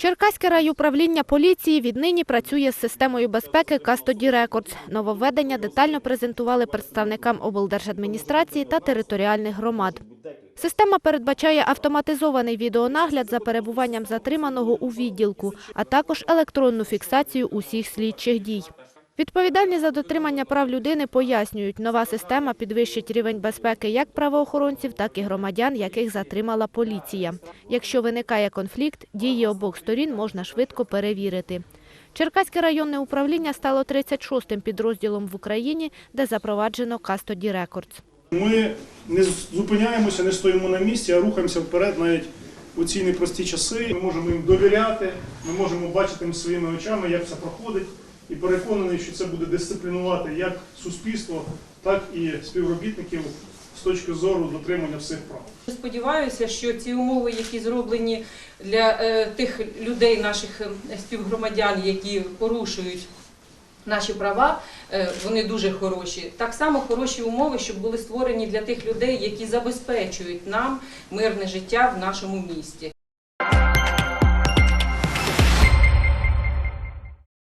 Черкаське райуправління поліції віднині працює з системою безпеки Custody Records. Нововведення детально презентували представникам облдержадміністрації та територіальних громад. Система передбачає автоматизований відеонагляд за перебуванням затриманого у відділку, а також електронну фіксацію усіх слідчих дій. Відповідальні за дотримання прав людини пояснюють, нова система підвищить рівень безпеки як правоохоронців, так і громадян, яких затримала поліція. Якщо виникає конфлікт, дії обох сторін можна швидко перевірити. Черкаське районне управління стало 36-м підрозділом в Україні, де запроваджено Custody Records. Ми не зупиняємося, не стоїмо на місці, а рухаємося вперед навіть у ці непрості часи. Ми можемо їм довіряти, ми можемо бачити їм своїми очами, як це проходить, і переконаний, що це буде дисциплінувати як суспільство, так і співробітників з точки зору дотримання всіх прав. Сподіваюся, що ці умови, які зроблені для е, тих людей, наших е, співгромадян, які порушують наші права, е, вони дуже хороші. Так само хороші умови, щоб були створені для тих людей, які забезпечують нам мирне життя в нашому місті.